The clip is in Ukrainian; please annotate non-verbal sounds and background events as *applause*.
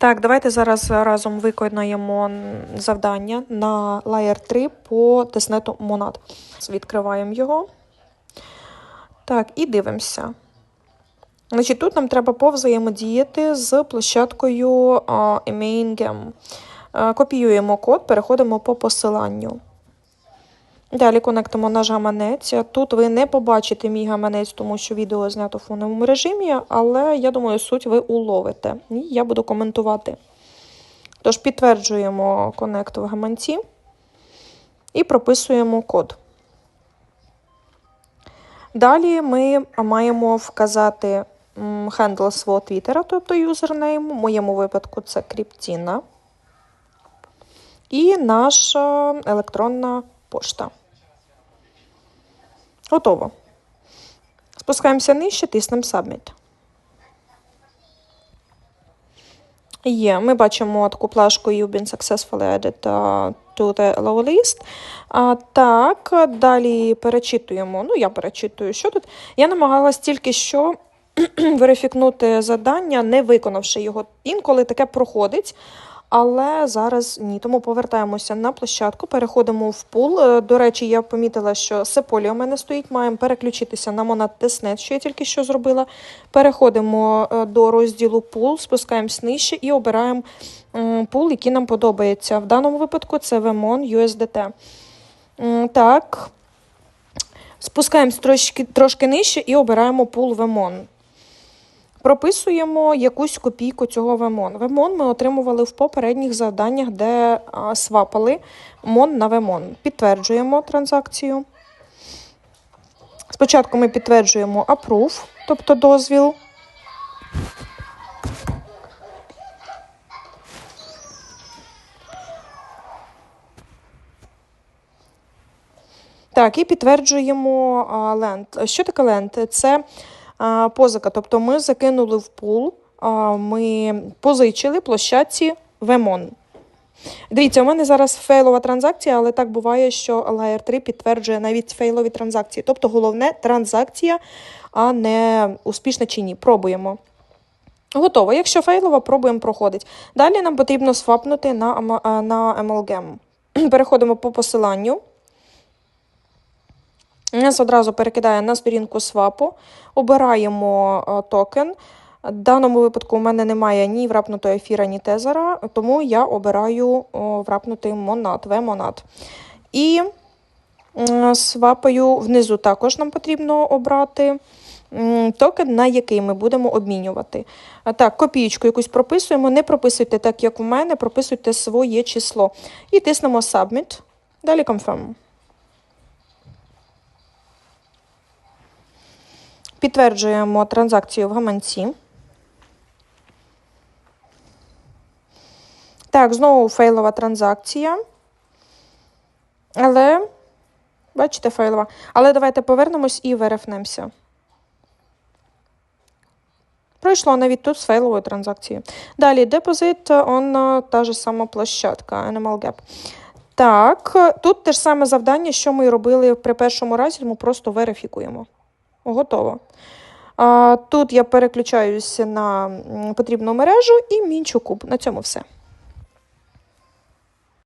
Так, давайте зараз разом виконаємо завдання на Layer 3 по теснету Monad. Відкриваємо його. Так, і дивимося. Значить, тут нам треба повзаємодіяти з площадкою а, Emain Е, Копіюємо код, переходимо по посиланню. Далі конектимо наш гаманець. Тут ви не побачите мій гаманець, тому що відео знято в фоновому режимі, але я думаю, суть ви уловите. І я буду коментувати. Тож підтверджуємо конект в гаманці і прописуємо код. Далі ми маємо вказати хендл свого твіттера, тобто юзернейм. В моєму випадку це Кріптіна. І наша електронна пошта. Готово. Спускаємося нижче, тиснемо Submit. Є, ми бачимо таку плашку You've been successfully added to the low list. А, так, далі перечитуємо. Ну, я перечитую, що тут. Я намагалась тільки що *clears throat* верифікнути завдання, не виконавши його. Інколи таке проходить. Але зараз ні. Тому повертаємося на площадку, переходимо в пул. Е, До речі, я помітила, що Сеполі у мене стоїть. Маємо переключитися на Monad Testnet, що я тільки що зробила. Переходимо е, до розділу пул, спускаємось нижче і обираємо пул, який нам подобається. В даному випадку це Vemon USDT. Так. Спускаємось трошки, трошки нижче і обираємо пул Vemon. Прописуємо якусь копійку цього вемон. Вемон ми отримували в попередніх завданнях, де свапали мон на вемон. Підтверджуємо транзакцію. Спочатку ми підтверджуємо approve, тобто дозвіл. Так, і підтверджуємо land. Що таке land? Це позика. Тобто ми закинули в пул, ми позичили площадці Вемон. Дивіться, у мене зараз фейлова транзакція, але так буває, що Layer 3 підтверджує навіть фейлові транзакції. Тобто головне транзакція, а не успішна чи ні. Пробуємо. Готово. Якщо фейлова, пробуємо проходить. Далі нам потрібно свапнути на, на MLGem. *clears throat* Переходимо по посиланню. Нас одразу перекидає на сторінку свапу, обираємо е, токен. В даному випадку у мене немає ні врапнутого ефіра, ні тезера, тому я обираю врапнутий монад, V-монад. І свапаю внизу також нам потрібно обрати токен, на який ми будемо обмінювати. Так, копієчку якусь прописуємо. Не прописуйте так, як у мене, прописуйте своє число. І тиснемо Submit. Далі Confirm. Підтверджуємо транзакцію в гаманці. Так, знову фейлова транзакція. Але, бачите, фейлова. Але давайте повернемось і верифнемося. Пройшло навіть тут з фейловою транзакцією. Далі, депозит, он та ж сама площадка, Animal Gap. Так, тут те ж саме завдання, що ми робили при першому разі, ми просто верифікуємо. Готово. Тут я переключаюся на потрібну мережу і мінчу куб. На цьому все.